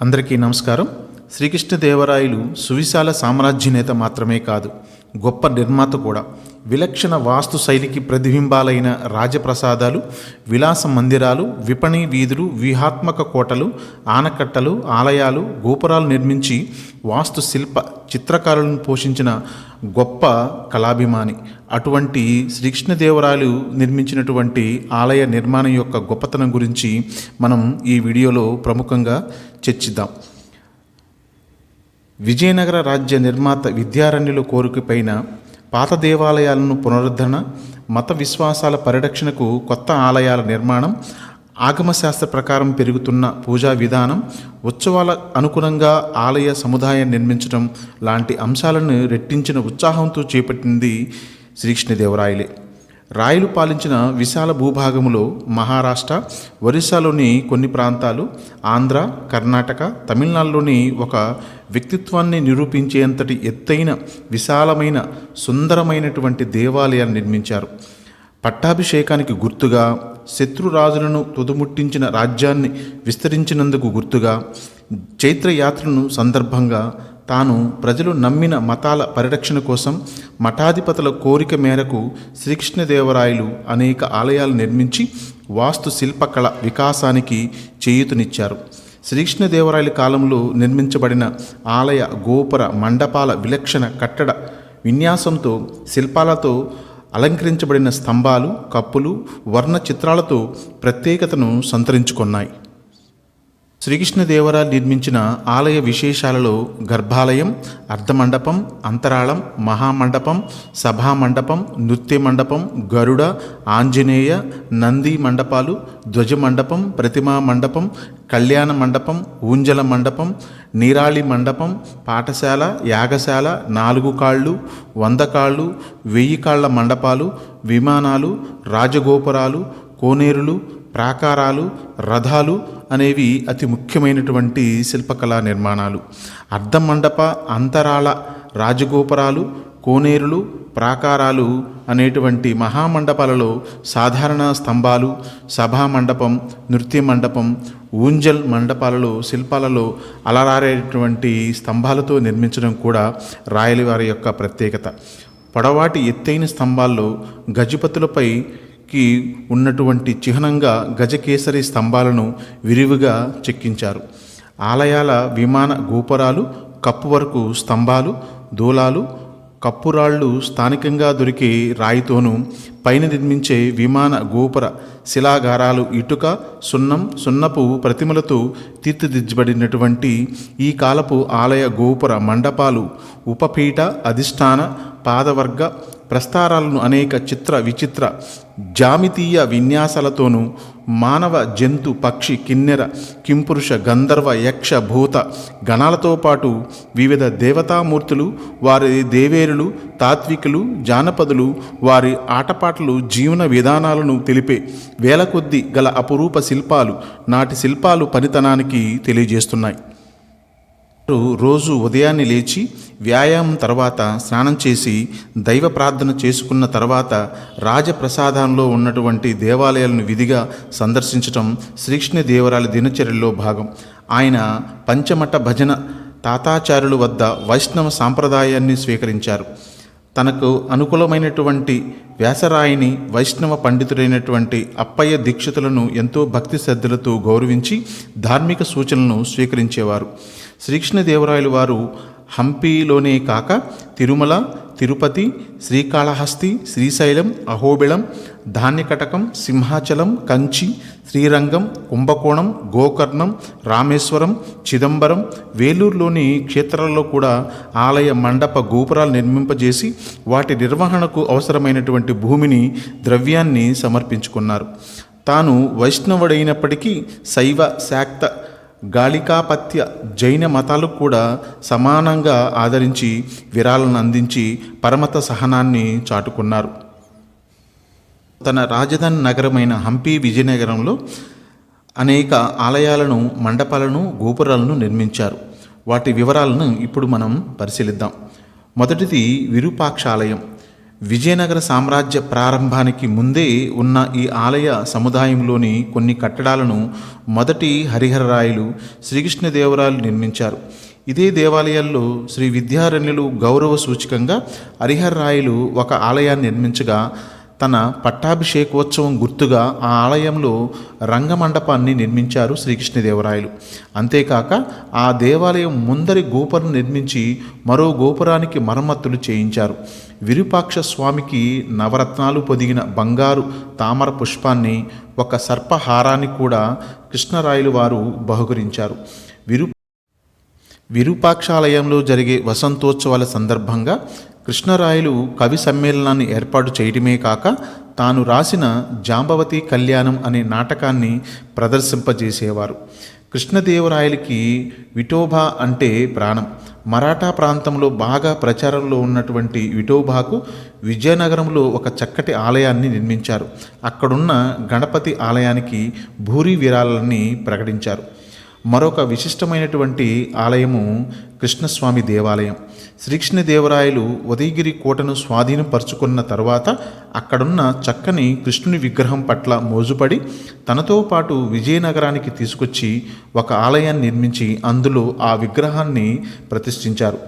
అందరికీ నమస్కారం. శ్రీకృష్ణదేవరాయలు సువిశాల సామ్రాజ్యనేత మాత్రమే కాదు గొప్ప నిర్మాత కూడా. విలక్షణ వాస్తు శైలికి ప్రతిబింబాలైన రాజప్రసాదాలు విలాస మందిరాలు విపణి వీధులు వ్యూహాత్మక కోటలు ఆనకట్టలు ఆలయాలు గోపురాలు నిర్మించి వాస్తు శిల్ప చిత్రకారులను పోషించిన గొప్ప కళాభిమాని. అటువంటి శ్రీకృష్ణదేవరాయలు నిర్మించినటువంటి ఆలయ నిర్మాణం యొక్క గొప్పతనం గురించి మనం ఈ వీడియోలో ప్రముఖంగా చర్చిద్దాం. విజయనగర రాజ్య నిర్మాత విద్యారణ్యుల కోరికపైన పాత దేవాలయాలను పునరుద్ధరణ మత విశ్వాసాల పరిరక్షణకు కొత్త ఆలయాల నిర్మాణం ఆగమశాస్త్ర ప్రకారం పెరుగుతున్న పూజా విధానం ఉత్సవాల అనుగుణంగా ఆలయ సముదాయం నిర్మించడం లాంటి అంశాలను రెట్టించిన ఉత్సాహంతో చేపట్టింది శ్రీకృష్ణదేవరాయలే. రాయలు పాలించిన విశాల భూభాగములో మహారాష్ట్ర ఒరిస్సాలోని కొన్ని ప్రాంతాలు ఆంధ్ర కర్ణాటక తమిళనాడులోని ఒక వ్యక్తిత్వాన్ని నిరూపించేంతటి ఎత్తైన విశాలమైన సుందరమైనటువంటి దేవాలయాలు నిర్మించారు. పట్టాభిషేకానికి గుర్తుగా శత్రురాజులను తుదుముట్టించిన రాజ్యాన్ని విస్తరించినందుకు గుర్తుగా చైత్రయాత్రను సందర్భంగా తాను ప్రజలు నమ్మిన మతాల పరిరక్షణ కోసం మఠాధిపతుల కోరిక మేరకు శ్రీకృష్ణదేవరాయలు అనేక ఆలయాలు నిర్మించి వాస్తు శిల్పకళ వికాసానికి చేయూతనిచ్చారు. శ్రీకృష్ణదేవరాయల కాలంలో నిర్మించబడిన ఆలయ గోపుర మండపాల విలక్షణ కట్టడ విన్యాసంతో శిల్పాలతో అలంకరించబడిన స్తంభాలు కప్పులు వర్ణ చిత్రాలతో ప్రత్యేకతను సంతరించుకున్నాయి. శ్రీకృష్ణదేవరాయలు నిర్మించిన ఆలయ విశేషాలలో గర్భాలయం అర్ధమండపం అంతరాళం మహామండపం సభామండపం నృత్య మండపం గరుడ ఆంజనేయ నంది మండపాలు ధ్వజ మండపం ప్రతిమా మండపం కళ్యాణ మండపం ఊంజల మండపం నీరాళి మండపం పాఠశాల యాగశాల నాలుగు కాళ్ళు వంద కాళ్ళు వెయ్యి కాళ్ళ మండపాలు విమానాలు రాజగోపురాలు కోనేరులు ప్రాకారాలు రథాలు అనేవి అతి ముఖ్యమైనటువంటి శిల్పకళా నిర్మాణాలు. అర్ధమండప అంతరాల రాజగోపురాలు కోనేరులు ప్రాకారాలు అనేటువంటి మహామండపాలలో సాధారణ స్తంభాలు సభా మండపం నృత్య మండపం ఊంజల్ మండపాలలో శిల్పాలలో అలరారేటువంటి స్తంభాలతో నిర్మించడం కూడా రాయలవారి యొక్క ప్రత్యేకత. పొడవాటి ఎత్తైన స్తంభాల్లో గజపతులపై కి ఉన్నటువంటి చిహ్నంగా గజకేసరి స్తంభాలను విరివిగా చెక్కించారు. ఆలయాల విమాన గోపురాలు కప్పు వరకు స్తంభాలు దూలాలు కప్పురాళ్ళు స్థానికంగా దొరికే రాయితోనూ పైన నిర్మించే విమాన గోపుర శిలాగారాలు ఇటుక సున్నం సున్నపు ప్రతిమలతో తీర్చిదిద్దబడినటువంటి ఈ కాలపు ఆలయ గోపుర మండపాలు ఉపపీఠ అధిష్టాన పాదవర్గ ప్రస్తారాలను అనేక చిత్ర విచిత్ర జామితీయ విన్యాసాలతోనూ మానవ జంతు పక్షి కిన్నెర కింపురుష గంధర్వ యక్ష భూత గణాలతో పాటు వివిధ దేవతామూర్తులు వారి దేవేరులు తాత్వికులు జానపదులు వారి ఆటపాటలు జీవన విధానాలను తెలిపే వేల కొద్ది గల అపురూప శిల్పాలు నాటి శిల్పాలు పనితనానికి తెలియజేస్తున్నాయి. రోజు ఉదయాన్నే లేచి వ్యాయామం తర్వాత స్నానం చేసి దైవ ప్రార్థన చేసుకున్న తర్వాత రాజప్రసాదంలో ఉన్నటువంటి దేవాలయాలను విధిగా సందర్శించటం శ్రీకృష్ణ దేవరాల దినచర్యలో భాగం. ఆయన పంచమఠ భజన తాతాచార్యుల వద్ద వైష్ణవ సాంప్రదాయాన్ని స్వీకరించారు. తనకు అనుకూలమైనటువంటి వ్యాసరాయిని వైష్ణవ పండితుడైనటువంటి అప్పయ్య దీక్షితులను ఎంతో భక్తి శ్రద్ధలతో గౌరవించి ధార్మిక సూచనలను స్వీకరించేవారు. శ్రీకృష్ణదేవరాయలు వారు హంపీలోనే కాక తిరుమల తిరుపతి శ్రీకాళహస్తి శ్రీశైలం అహోబిళం ధాన్యకటకం సింహాచలం కంచి శ్రీరంగం కుంభకోణం గోకర్ణం రామేశ్వరం చిదంబరం వేలూరులోని క్షేత్రాల్లో కూడా ఆలయ మండప గోపురాలు నిర్మింపజేసి వాటి నిర్వహణకు అవసరమైనటువంటి భూమిని ద్రవ్యాన్ని సమర్పించుకున్నారు. తాను వైష్ణవుడైనప్పటికీ శైవ శాక్త గాళికాపత్య జైన మతాలు కూడా సమానంగా ఆదరించి విరాళను అందించి పరమత సహనాన్ని చాటుకున్నారు. తన రాజధాని నగరమైన హంపి విజయనగరంలో అనేక ఆలయాలను మండపాలను గోపురాలను నిర్మించారు. వాటి వివరాలను ఇప్పుడు మనం పరిశీలిద్దాం. మొదటిది విరూపాక్ష ఆలయం విజయనగర సామ్రాజ్య ప్రారంభానికి ముందే ఉన్న ఈ ఆలయ సముదాయంలోని కొన్ని కట్టడాలను మొదటి హరిహరరాయలు శ్రీకృష్ణదేవరాయలు నిర్మించారు. ఇదే దేవాలయాల్లో శ్రీ విద్యారణ్యులు గౌరవ సూచికంగా హరిహరరాయలు ఒక ఆలయాన్ని నిర్మించగా తన పట్టాభిషేకోత్సవం గుర్తుగా ఆ ఆలయంలో రంగమండపాన్ని నిర్మించారు శ్రీకృష్ణదేవరాయలు. అంతేకాక ఆ దేవాలయం ముందరి గోపురం నిర్మించి మరో గోపురానికి మరమ్మతులు చేయించారు. విరూపాక్ష స్వామికి నవరత్నాలు పొదిగిన బంగారు తామర పుష్పాన్ని ఒక సర్పహారాన్ని కూడా కృష్ణరాయలు వారు బహుకరించారు. విరూ విరూపాక్షాలయంలో జరిగే వసంతోత్సవాల సందర్భంగా కృష్ణరాయలు కవి సమ్మేళనాన్ని ఏర్పాటు చేయడమే కాక తాను రాసిన జాంబవతి కళ్యాణం అనే నాటకాన్ని ప్రదర్శింపజేసేవారు. కృష్ణదేవరాయలకి విఠోబా అంటే ప్రాణం. మరాఠా ప్రాంతంలో బాగా ప్రచారంలో ఉన్నటువంటి విఠోబాకు విజయనగరంలో ఒక చక్కటి ఆలయాన్ని నిర్మించారు. అక్కడున్న గణపతి ఆలయానికి భూరి విరాళాన్ని ప్రకటించారు. మరొక విశిష్టమైనటువంటి ఆలయము కృష్ణస్వామి దేవాలయం. శ్రీకృష్ణదేవరాయలు ఉదయగిరి కోటను స్వాధీనపరుచుకున్న తర్వాత అక్కడున్న చక్కని కృష్ణుని విగ్రహం పట్ల మోజుపడి తనతో పాటు విజయనగరానికి తీసుకొచ్చి ఒక ఆలయాన్ని నిర్మించి అందులో ఆ విగ్రహాన్ని ప్రతిష్ఠించారు.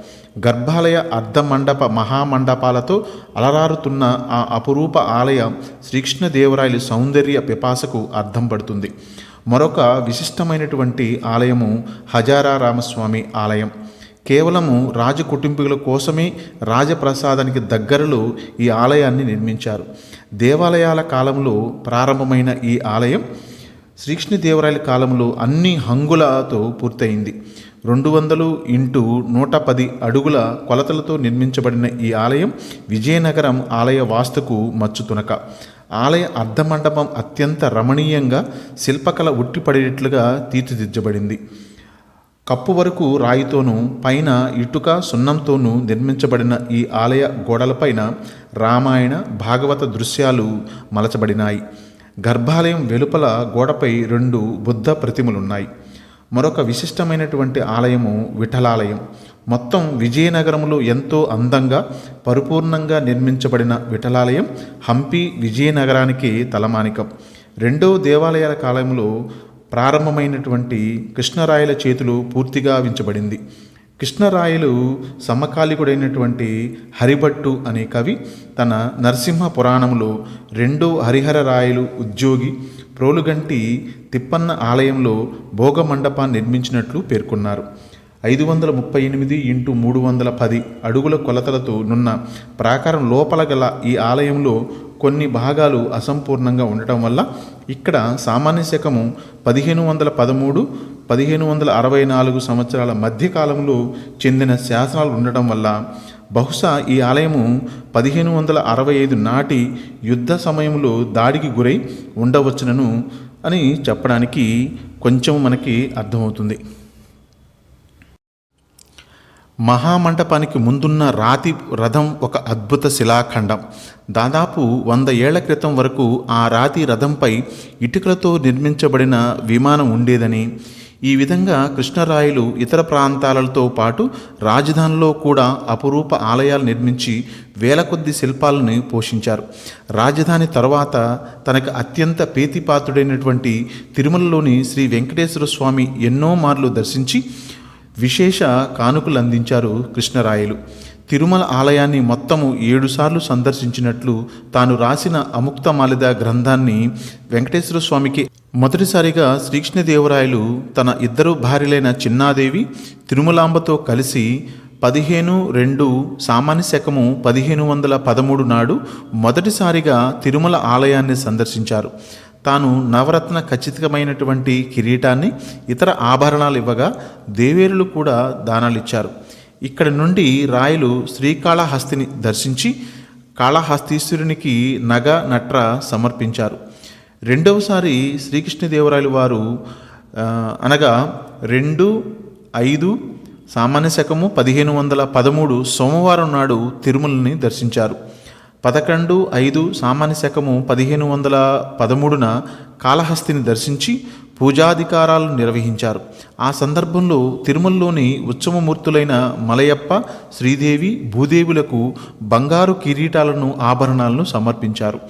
గర్భాలయ అర్ధమండప మహామండపాలతో అలరారుతున్న ఆ అపురూప ఆలయ శ్రీకృష్ణదేవరాయలు సౌందర్య పిపాసకు అర్థం పడుతుంది. మరొక విశిష్టమైనటువంటి ఆలయము హజారా రామస్వామి ఆలయం. కేవలము రాజ కుటుంబీకుల కోసమే రాజప్రసాదానికి దగ్గరలో ఈ ఆలయాన్ని నిర్మించారు. దేవాలయాల కాలంలో ప్రారంభమైన ఈ ఆలయం శ్రీకృష్ణదేవరాయల కాలంలో అన్ని హంగులతో పూర్తయింది. రెండు వందలు ఇంటూ నూట పది అడుగుల కొలతలతో నిర్మించబడిన ఈ ఆలయం విజయనగరం ఆలయ వాస్తుకు మచ్చుతునక. ఆలయ అర్ధమండపం అత్యంత రమణీయంగా శిల్పకళ ఉట్టిపడేటట్లుగా తీర్చిదిద్దబడింది. కప్పు వరకు రాయితోనూ పైన ఇటుక సున్నంతోనూ నిర్మించబడిన ఈ ఆలయ గోడలపైన రామాయణ భాగవత దృశ్యాలు మలచబడినాయి. గర్భాలయం వెలుపల గోడపై రెండు బుద్ధ ప్రతిమలున్నాయి. మరొక విశిష్టమైనటువంటి ఆలయము విఠలాలయం. మొత్తం విజయనగరంలో ఎంతో అందంగా పరిపూర్ణంగా నిర్మించబడిన విఠలాలయం హంపి విజయనగరానికి తలమానికం. రెండవ దేవాలయాల కాలంలో ప్రారంభమైనటువంటి కృష్ణరాయల చేతులు పూర్తిగా వించబడింది. కృష్ణరాయలు సమకాలికుడైనటువంటి హరిభట్టు అనే కవి తన నరసింహ పురాణంలో రెండో హరిహర రాయలు ఉద్యోగి ప్రోలుగంటి తిప్పన్న ఆలయంలో భోగ మండపాన్ని నిర్మించినట్లు పేర్కొన్నారు. ఐదు వందల ముప్పై ఎనిమిది ఇంటూ మూడు వందల పది అడుగుల కొలతలతో నున్న ప్రాకారం లోపల గల ఈ ఆలయంలో కొన్ని భాగాలు అసంపూర్ణంగా ఉండటం వల్ల ఇక్కడ సామాన్య శకము పదిహేను వందల పదమూడు పదిహేను వందల అరవై నాలుగు సంవత్సరాల మధ్యకాలంలో చెందిన శాసనాలు ఉండటం వల్ల బహుశా ఈ ఆలయము పదిహేను వందల అరవై ఐదు నాటి యుద్ధ సమయంలో దాడికి గురై ఉండవచ్చునను అని చెప్పడానికి కొంచెం మనకి అర్థమవుతుంది. మహామండపానికి ముందున్న రాతి రథం ఒక అద్భుత శిలాఖండం. దాదాపు వంద ఏళ్ళ క్రితం వరకు ఆ రాతి రథంపై ఇటుకలతో నిర్మించబడిన విమానం ఉండేదని ఈ విధంగా కృష్ణరాయలు ఇతర ప్రాంతాలతో పాటు రాజధానిలో కూడా అపురూప ఆలయాలు నిర్మించి వేల కొద్ది శిల్పాలను పోషించారు. రాజధాని తర్వాత తనకు అత్యంత ప్రీతిపాత్రుడైనటువంటి తిరుమలలోని శ్రీ వెంకటేశ్వర స్వామి ఎన్నో మార్లు దర్శించి విశేష కానుకలు అందించారు కృష్ణరాయలు. తిరుమల ఆలయాన్ని మొత్తము ఏడుసార్లు సందర్శించినట్లు తాను రాసిన అముక్తమాలిద గ్రంథాన్ని వెంకటేశ్వర స్వామికి మొదటిసారిగా శ్రీకృష్ణదేవరాయలు తన ఇద్దరు భార్యలైన చిన్నాదేవి తిరుమలాంబతో కలిసి పదిహేను రెండు సామాన్య శకము పదిహేను వందల పదమూడు నాడు మొదటిసారిగా తిరుమల ఆలయాన్ని సందర్శించారు. తాను నవరత్న ఖచ్చితమైనటువంటి కిరీటాన్ని ఇతర ఆభరణాలు ఇవ్వగా దేవేరులు కూడా దానాలు ఇచ్చారు ఇక్కడి నుండి రాయలు శ్రీకాళహస్తిని దర్శించి కాళహస్తీశ్వరునికి నగ నట్ర సమర్పించారు. రెండవసారి శ్రీకృష్ణదేవరాయలు వారు అనగా రెండు ఐదు సామాన్య శకము పదిహేను వందల పదమూడు సోమవారం నాడు తిరుమలని దర్శించారు. పదకొండు ఐదు సామాన్య శకము పదిహేను వందల పదమూడున కాళహస్తిని దర్శించి పూజాధికారాలు నిర్వహించారు. ఆ సందర్భంలో తిరుమలలోని ఉత్సవమూర్తులైన మలయప్ప శ్రీదేవి భూదేవులకు బంగారు కిరీటాలను ఆభరణాలను సమర్పించారు.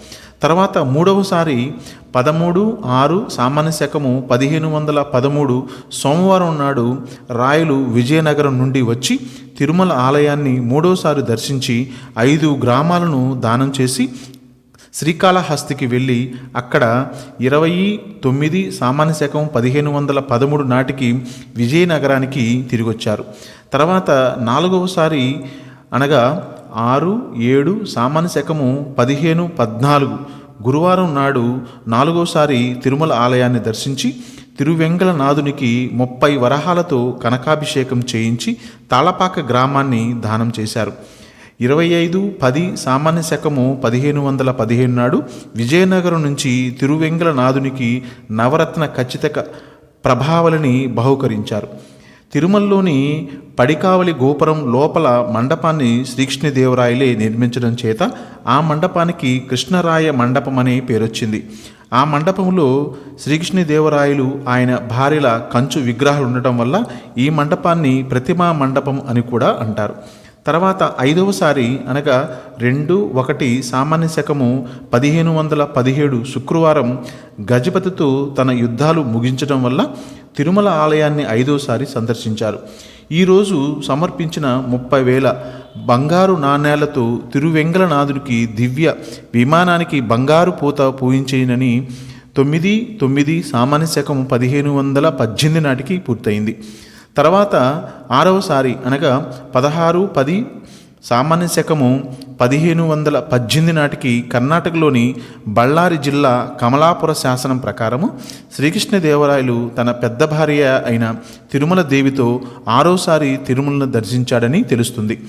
తర్వాత మూడవసారి పదమూడు ఆరు సామాన్య శకము పదిహేను వందల పదమూడు సోమవారం నాడు రాయలు విజయనగరం నుండి వచ్చి తిరుమల ఆలయాన్ని మూడోసారి దర్శించి ఐదు గ్రామాలను దానం చేసి శ్రీకాళహస్తికి వెళ్ళి అక్కడ ఇరవై తొమ్మిది సామాన్య శకం పదిహేను వందల పదమూడు నాటికి విజయనగరానికి తిరిగొచ్చారు. తర్వాత నాలుగవసారి అనగా ఆరు ఏడు సామాన్య శకము పదిహేను పద్నాలుగు. గురువారం నాడు నాలుగోసారి తిరుమల ఆలయాన్ని దర్శించి తిరువెంగళనాథునికి ముప్పై వరహాలతో కనకాభిషేకం చేయించి తాళపాక గ్రామాన్ని దానం చేశారు. ఇరవై ఐదు పది సామాన్య శకము పదిహేను వందల పదిహేను నాడు విజయనగరం నుంచి తిరువెంగళనాథునికి నవరత్న ఖచ్చిత ప్రభావలిని బహుకరించారు. తిరుమలలోని పడికావలి గోపురం లోపల మండపాన్ని శ్రీకృష్ణదేవరాయలే నిర్మించడం చేత ఆ మండపానికి కృష్ణరాయ మండపం అనే పేరొచ్చింది. ఆ మండపంలో శ్రీకృష్ణదేవరాయలు ఆయన భార్యల కంచు విగ్రహాలు ఉండటం వల్ల ఈ మండపాన్ని ప్రతిమా మండపం అని కూడా అంటారు. తర్వాత ఐదవసారి అనగా రెండు ఒకటి సామాన్య శకము పదిహేను వందల పదిహేడు శుక్రవారం గజపతితో తన యుద్ధాలు ముగించడం వల్ల తిరుమల ఆలయాన్ని ఐదోసారి సందర్శించారు. ఈరోజు సమర్పించిన ముప్పై వేల బంగారు నాణేలతో తిరువెంగళనాథుడికి దివ్య విమానానికి బంగారు పూత పూయించేనని తొమ్మిది తొమ్మిది సామాన్య శకం పదిహేను వందల పద్దెనిమిది నాటికి పూర్తయింది. తర్వాత ఆరవసారి అనగా పదహారు పది సామాన్య శకము పదిహేను వందల పద్దెనిమిది నాటికి కర్ణాటకలోని బళ్ళారి జిల్లా కమలాపుర శాసనం ప్రకారము శ్రీకృష్ణదేవరాయలు తన పెద్ద భార్య అయిన తిరుమల దేవితో ఆరోసారి తిరుమలను దర్శించాడని తెలుస్తుంది.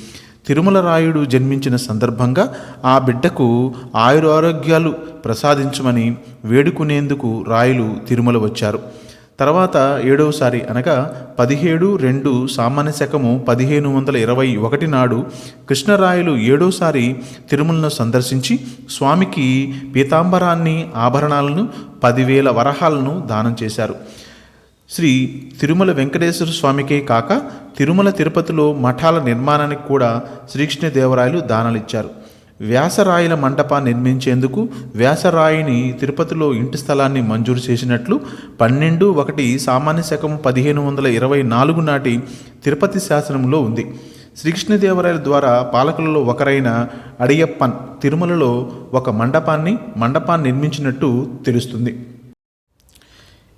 తిరుమల రాయుడు జన్మించిన సందర్భంగా ఆ బిడ్డకు ఆయురారోగ్యాలు ప్రసాదించమని వేడుకునేందుకు రాయులు తిరుమల వచ్చారు. తర్వాత ఏడవసారి అనగా పదిహేడు రెండు సామాన్య శకము పదిహేను వందల ఇరవై ఒకటి నాడు కృష్ణరాయలు ఏడోసారి తిరుమలను సందర్శించి స్వామికి పీతాంబరాన్ని ఆభరణాలను పదివేల వరహాలను దానం చేశారు. శ్రీ తిరుమల వెంకటేశ్వర స్వామికే కాక తిరుమల తిరుపతిలో మఠాల నిర్మాణానికి కూడా శ్రీకృష్ణదేవరాయలు దానాలిచ్చారు వ్యాసరాయల మంటపాన్ని నిర్మించేందుకు వ్యాసరాయిని తిరుపతిలో ఇంటి స్థలాన్ని మంజూరు చేసినట్లు పన్నెండు ఒకటి సామాన్య శకం పదిహేను వందల ఇరవై నాలుగు నాటి తిరుపతి శాసనంలో ఉంది. శ్రీకృష్ణదేవరాయల ద్వారా పాలకులలో ఒకరైన అడియప్పన్ తిరుమలలో ఒక మండపాన్ని మండపాన్ని నిర్మించినట్టు తెలుస్తుంది.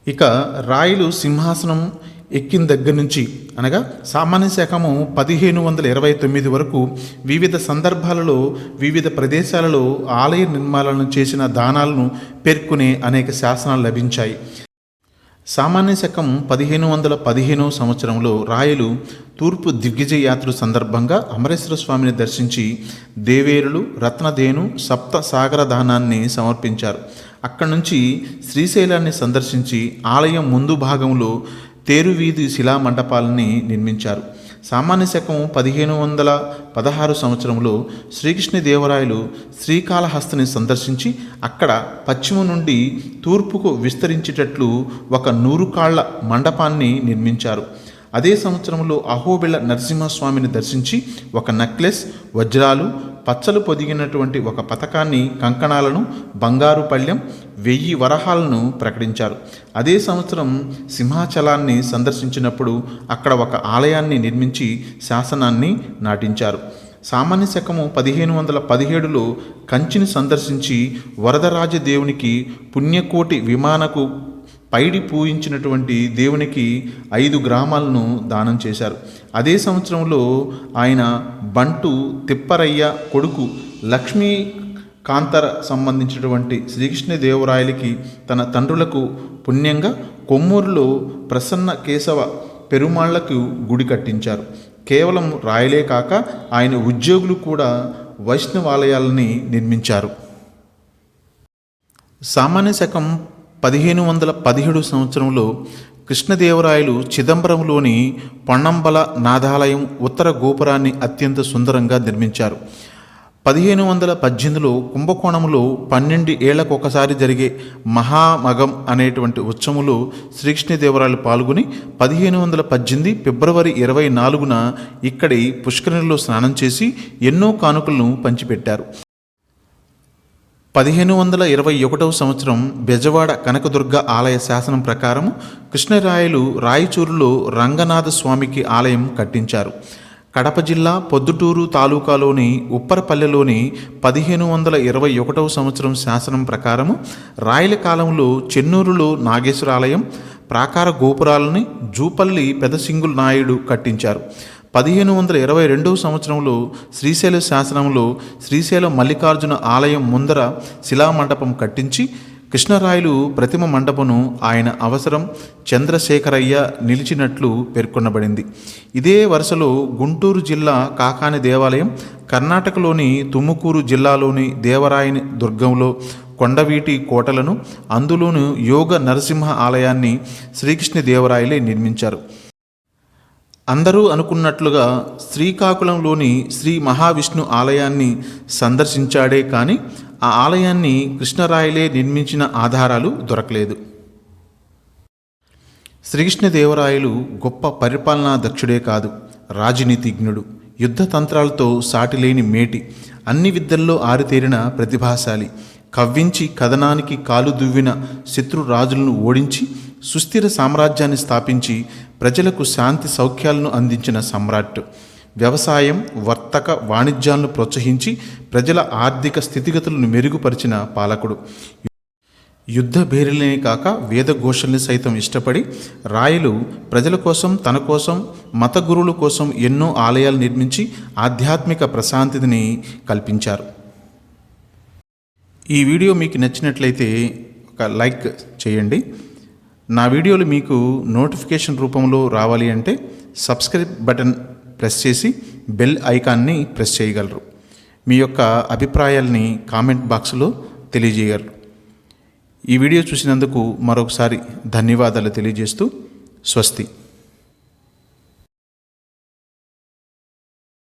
ఇక రాయలు సింహాసనం ఎక్కిన దగ్గర నుంచి అనగా సామాన్య శకము పదిహేను వందల ఇరవై తొమ్మిది వరకు వివిధ సందర్భాలలో వివిధ ప్రదేశాలలో ఆలయ నిర్మాణాలను చేసిన దానాలను పేర్కొనే అనేక శాసనాలు లభించాయి. సామాన్య శకం పదిహేను వందల పదిహేనో సంవత్సరంలో రాయలు తూర్పు దిగ్విజయ యాత్ర సందర్భంగా అమరేశ్వర స్వామిని దర్శించి దేవేరులు రత్నదేను సప్త సాగర దానాన్ని సమర్పించారు. అక్కడి నుంచి శ్రీశైలాన్ని సందర్శించి ఆలయం ముందు భాగంలో తేరువీధి శిలామండపాలని నిర్మించారు. సామాన్య శకం పదిహేను వందల పదహారు సంవత్సరంలో శ్రీకృష్ణదేవరాయలు శ్రీకాళహస్తిని సందర్శించి అక్కడ పశ్చిమ నుండి తూర్పుకు విస్తరించేటట్లు ఒక నూరు కాళ్ళ మండపాన్ని నిర్మించారు. అదే సంవత్సరంలో అహోబిళ నరసింహస్వామిని దర్శించి ఒక నెక్లెస్ వజ్రాలు పచ్చలు పొదిగినటువంటి ఒక పథకాన్ని కంకణాలను బంగారు పళ్ళెం వెయ్యి వరహాలను ప్రకటించారు. అదే సంవత్సరం సింహాచలాన్ని సందర్శించినప్పుడు అక్కడ ఒక ఆలయాన్ని నిర్మించి శాసనాన్ని నాటించారు. సామాన్య శకము పదిహేను వందల పదిహేడులో కంచిని సందర్శించి వరదరాజదేవునికి పుణ్యకోటి విమానకు పైడి పూయించినటువంటి దేవునికి ఐదు గ్రామాలను దానం చేశారు. అదే సంవత్సరంలో ఆయన బంటు తిప్పరయ్య కొడుకు లక్ష్మీ కాంతర సంబంధించినటువంటి శ్రీకృష్ణదేవరాయలకి తన తండ్రులకు పుణ్యంగా కొమ్మూరులో ప్రసన్న కేశవ పెరుమాళ్ళకు గుడి కట్టించారు. కేవలం రాయలే కాక ఆయన ఉద్యోగులు కూడా వైష్ణవాలయాలని నిర్మించారు. సామాన్య శకం పదిహేను వందల పదిహేడు సంవత్సరంలో కృష్ణదేవరాయలు చిదంబరంలోని పొన్నంబల నాదాలయం ఉత్తర గోపురాన్ని అత్యంత సుందరంగా నిర్మించారు. పదిహేను వందల పద్దెనిమిదిలో కుంభకోణంలో పన్నెండు ఏళ్ళకు ఒకసారి జరిగే మహామగం అనేటువంటి ఉత్సవంలో శ్రీకృష్ణదేవరాయలు పాల్గొని పదిహేను వందల పద్దెనిమిది ఫిబ్రవరి ఇరవై నాలుగున ఇక్కడి పుష్కరిణిలో స్నానం చేసి ఎన్నో కానుకలను పంచిపెట్టారు. పదిహేను వందల ఇరవై ఒకటవ సంవత్సరం బెజవాడ కనకదుర్గ ఆలయ శాసనం ప్రకారం కృష్ణరాయలు రాయచూరులో రంగనాథ స్వామికి ఆలయం కట్టించారు. కడప జిల్లా పొద్దుటూరు తాలూకాలోని ఉప్పరపల్లెలోని పదిహేను వందల ఇరవై ఒకటవ సంవత్సరం శాసనం ప్రకారము రాయల కాలంలో చెన్నూరులో నాగేశ్వర ఆలయం ప్రాకార గోపురాలని జూపల్లి పెదసింగుల్ నాయుడు కట్టించారు. పదిహేను వందల ఇరవై రెండవ సంవత్సరంలో శ్రీశైల శాసనంలో శ్రీశైలం మల్లికార్జున ఆలయం ముందర శిలామండపం కట్టించి కృష్ణరాయలు ప్రతిమ మండపను ఆయన అవసరం చంద్రశేఖరయ్య నిలిచినట్లు పేర్కొనబడింది. ఇదే వరుసలో గుంటూరు జిల్లా కాకాని దేవాలయం కర్ణాటకలోని తుముకూరు జిల్లాలోని దేవరాయని దుర్గంలో కొండవీటి కోటలను అందులోను యోగ నరసింహ ఆలయాన్ని శ్రీకృష్ణదేవరాయలే నిర్మించారు. అందరూ అనుకున్నట్లుగా శ్రీకాకుళంలోని శ్రీ మహావిష్ణు ఆలయాన్ని సందర్శించాడే కానీ ఆ ఆలయాన్ని కృష్ణరాయలే నిర్మించిన ఆధారాలు దొరకలేదు. శ్రీకృష్ణదేవరాయలు గొప్ప పరిపాలనా దక్షుడే కాదు రాజనీతిజ్ఞుడు. యుద్ధ తంత్రాలతో సాటిలేని మేటి అన్ని విద్యల్లో ఆరితేరిన ప్రతిభాశాలి. కవ్వించి కథనానికి కాలు దువ్విన శత్రు రాజులను ఓడించి సుస్థిర సామ్రాజ్యాన్ని స్థాపించి ప్రజలకు శాంతి సౌఖ్యాలను అందించిన సమ్రాట్. వ్యవసాయం వర్తక వాణిజ్యాలను ప్రోత్సహించి ప్రజల ఆర్థిక స్థితిగతులను మెరుగుపరిచిన పాలకుడు. యుద్ధ భేరీలనే కాక వేదఘోషల్ని సైతం ఇష్టపడి రాయలు ప్రజల కోసం తన కోసం మత గురువుల కోసం ఎన్నో ఆలయాలు నిర్మించి ఆధ్యాత్మిక ప్రశాంతిని కల్పించారు. ఈ వీడియో మీకు నచ్చినట్లయితే ఒక లైక్ చేయండి. నా వీడియోలు మీకు నోటిఫికేషన్ రూపంలో రావాలి అంటే సబ్స్క్రైబ్ బటన్ ప్రెస్ చేసి బెల్ ఐకాన్ని ప్రెస్ చేయగలరు. మీ యొక్క అభిప్రాయాల్ని కామెంట్ బాక్స్లో తెలియజేయగలరు. ఈ వీడియో చూసినందుకు మరొకసారి ధన్యవాదాలు తెలియజేస్తూ స్వస్తి.